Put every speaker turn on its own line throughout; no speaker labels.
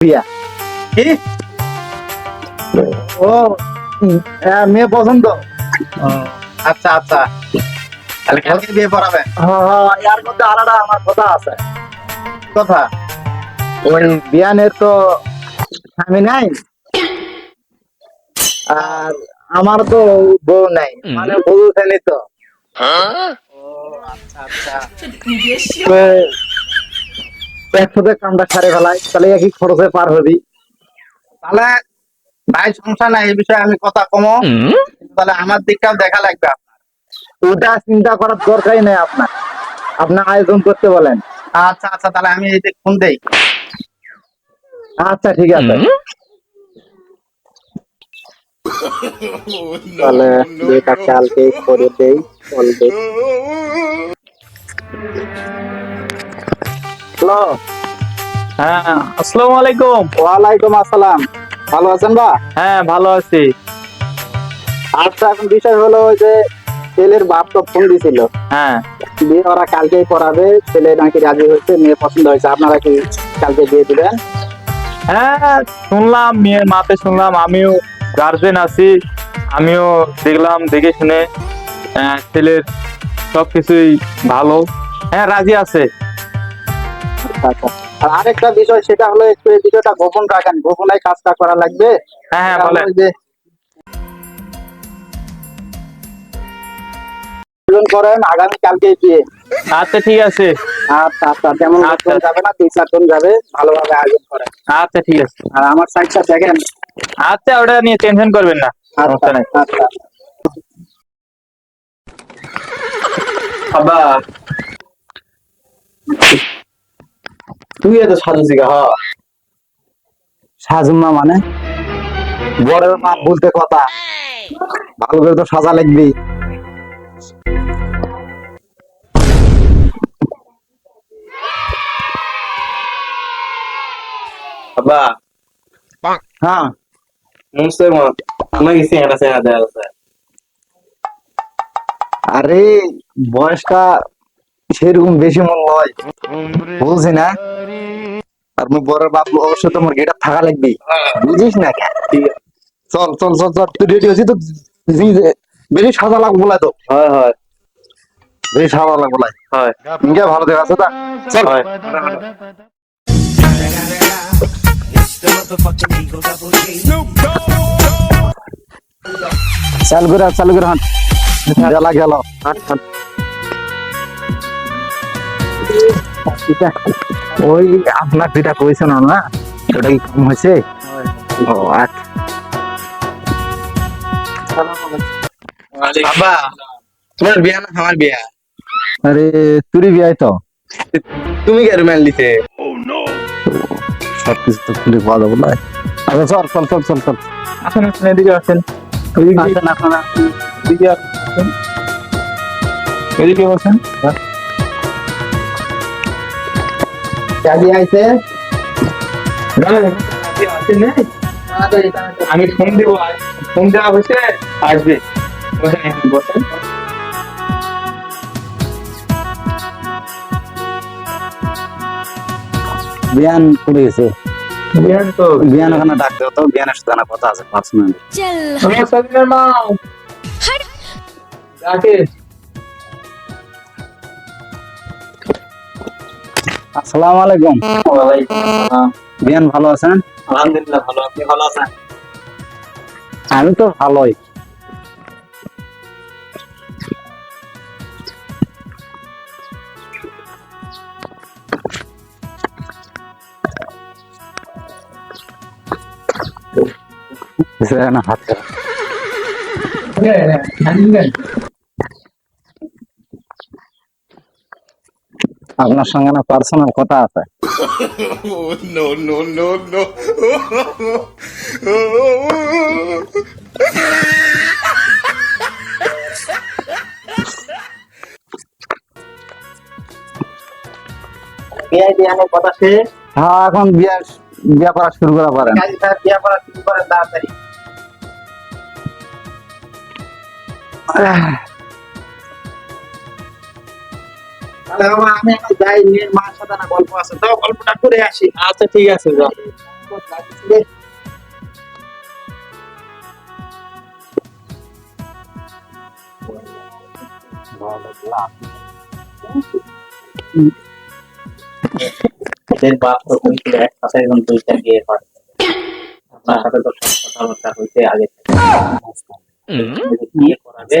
বিয়া
কি?
ও উম, মেয়ে পছন্দ।
আচ্ছা আচ্ছা। তাহলে কালকে বিয়ে
হ্যাঁ হ্যাঁ মধ্যে আলাদা আমার কথা আছে।
কথা?
ওই বিয়ানের তো স্বামী নাই। আর আমার তো বউ নাই। মানে বুঝছেনি তো।
আচ্ছা
তো একসাথে কামটা সারে ফেলাই তাহলে একই খরচে পার হবি।
তাহলে ভাই সমস্যা নাই এই বিষয়ে আমি কথা কমো। তাহলে আমার দিকটাও দেখা লাগবে আপনার।
ওটা চিন্তা করার দরকারই নেই আপনার। আপনার আয়োজন করতে বলেন।
আচ্ছা আচ্ছা তাহলে আমি এই দিক ফোন দেই।
আচ্ছা ঠিক আছে। তাহলে কালকে করে দেই চলবে। হ্যালো।
হ্যাঁ আসসালামু আলাইকুম।
ওয়ালাইকুম আসসালাম। ভালো আছেন বা?
হ্যাঁ ভালো আছি।
আচ্ছা এখন বিষয় হলো ওই যে ছেলের বাপ তো ফোন দিছিল।
হ্যাঁ।
বিয়ে ওরা কালকেই করাবে ছেলে নাকি রাজি হয়েছে মেয়ে পছন্দ হয়েছে। আপনারা কি কালকে বিয়ে দিবেন?
হ্যাঁ শুনলাম মেয়ের মাতে শুনলাম। আমিও গার্জেন আছি। আমিও দেখলাম দেখে শুনে ছেলের সবকিছুই ভালো। হ্যাঁ রাজি আছে।
আচ্ছা। আচ্ছা আর আরেকটা বিষয় সেটা হলো একটু এই বিষয়টা গোপন রাখেন। গোপনে কাজটা করা লাগবে।
হ্যাঁ হ্যাঁ বলেন।
যে করেন আগামী কালকে বিয়ে
আচ্ছা ঠিক আছে।
আচ্ছা আচ্ছা তেমন
আচ্ছা।
যাবে না তিন চারজন যাবে ভালোভাবে আয়োজন করেন।
আচ্ছা ঠিক আছে।
আর আমার সাইডটা দেখেন।
আচ্ছা ওটা নিয়ে টেনশন করবেন না।
আচ্ছা
নেই।
আচ্ছা
বাবা তুই এত সাজু হ
না মানে? বড়ের মা বলতে কথা। ভালো করে তো সাজা লাগবি।
বাবা
হ্যাঁ।
মুসে আমাকে দেওয়া
আরে বয়সটা সেরকম বেশি মন নয় বলছি না। আর মুই বড়ের বাপ অবশ্য তোমার গেটা থাকা লাগবি। বুঝিস না? চল চল চল চল তুই রেডি হয়েছিস তো? বেশি সাজা লাগবো বলাই তো।
হয় হয়।
বেশি সাজা লাগবো বলাই।
হয়।
ইনকে ভালো দেখা আছে তা চল।
হয়।
চালু করে হাঁট, চালু করে হাঁট। গেলা গেল ওই আপনার যেটা কইছেন না ওটা কি কম হয়েছে? ও আচ্ছা।
বাবা তোমার বিয়া না আমার বিয়া?
আরে তুরি বিয়াই তো।
তুমি কে রুমেল দিতে?
সব কিছু তো খুলে পাওয়া যাব না আচ্ছা চল চল চল চল চল।
আসেন আসেন এদিকে আসেন।
আসেন
এদিকে আসেন। এদিকে বসেন।
কাজে আইছে
আমি ফোন দিব ফোন দেওয়া হয়েছে আসবে। বসেন বসেন।
বিয়ান করে গেছে?
বিয়ান তো
বিয়ান ওখানে ডাক দেও তো বিয়ানের সাথে কথা আছে পার্সোনালি
আমার সাবিনের মা ডাকে
আসসালামু আলাইকুম।
ওয়ালাইকুম আসসালাম।
বিয়ান ভালো আছেন?
আলহামদুলিল্লাহ ভালো আপনি ভালো আছেন?
আমি তো ভালোই। না হাত আপনার সঙ্গে না পার্সোনাল কথা আছে।
কথা শেষ?
হ্যাঁ এখন বিয়া বিয়া করা শুরু করা পারেন।
বিয়া করা শুরু করেন তাড়াতাড়ি। আমি এখন যাই মেয়ের মার সাথে না গল্প আছে তো গল্পটা করে আসি।
আচ্ছা ঠিক আছে যাও
এদের বাপ তো এক কথা এবং দুইটা বিয়ে করে আপনার সাথে তো সব কথাবার্তা হইতে আগে বিয়ে করাবে।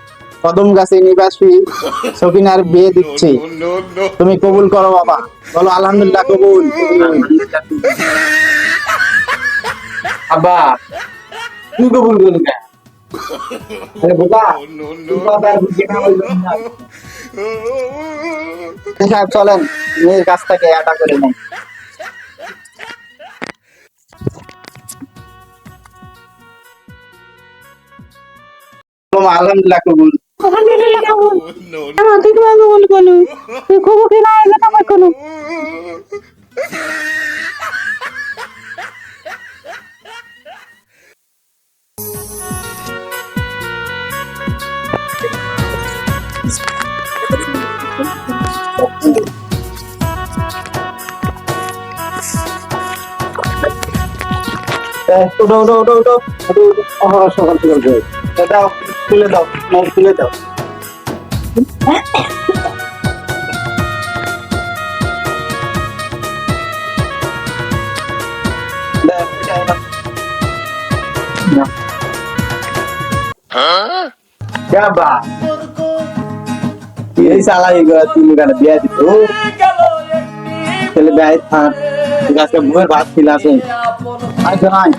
কদমগাছি নিবাসী সকিনার বিয়ে দিচ্ছি. তুমি কবুল করো বাবা। বলো আলহামদুলিল্লাহ কবুল।
আব্বা তুই কবুল করলি না.
সাহেব চলেন। মেয়ের কাছ থেকে করে নেই। আলহামদুলিল্লাহ কবুল। উঠো উঠো উঠো উঠো। অহরহ সকাল সকাল দাও। তুলে দাও নাও তুলে দাও।
ভাত
নাই।